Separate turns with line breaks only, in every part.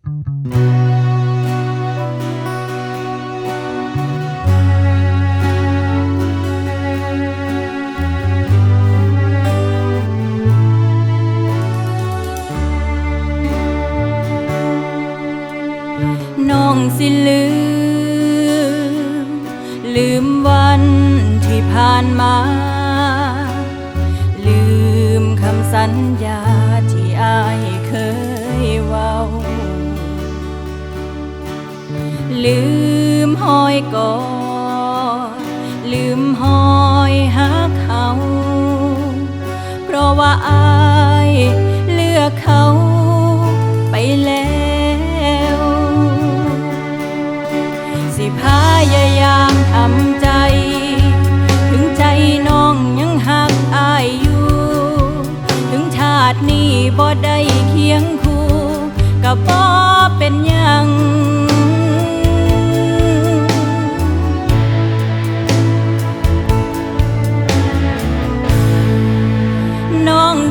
น้องสิลืม ลืมวันที่ผ่านมา ลืมคำสัญญา ลืมหอยกอดลืมหอยหักเขา เพราะว่าอายเลือกเขาไปแล้ว สิพายายามทำใจ ถึงใจน้องยังหักอายอยู่ ถึงชาตินี้บ่ได้เคียงคู่ก็บ่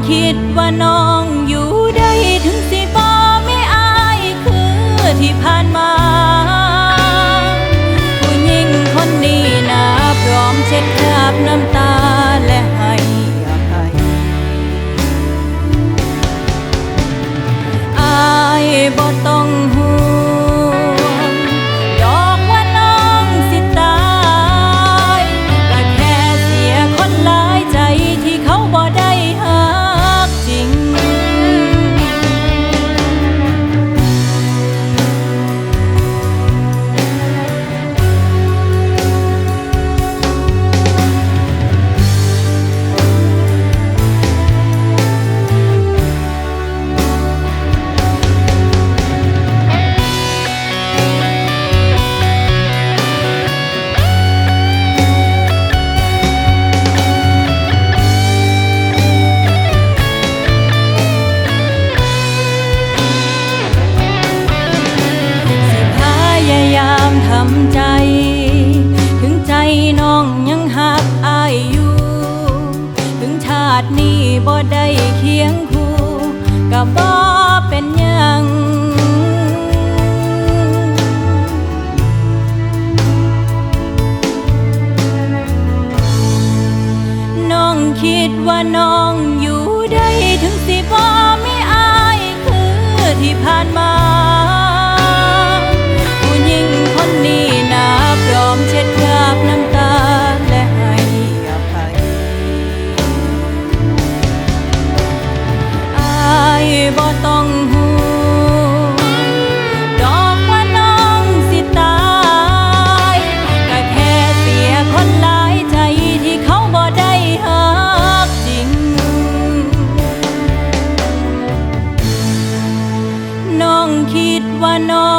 คิดว่าน้องอยู่ได้ถึงสิบ่ไม่อายคือที่ผ่านมา ผู้หญิงคนนี้นะพร้อมเช็ดคราบน้ำตา ตินี้บ่ได้เคียงคู่ก็บ่เป็นหยังน้องคิดว่าน้องอยู่ได้ถึงสิบ่ไม่อายคือที่ผ่านมา บ่ต้องห่วงดอกว่าน้องสิตายก็แค่เสียคนหลายใจที่เขาบ่ได้หักจริง น้องคิดว่าน้อง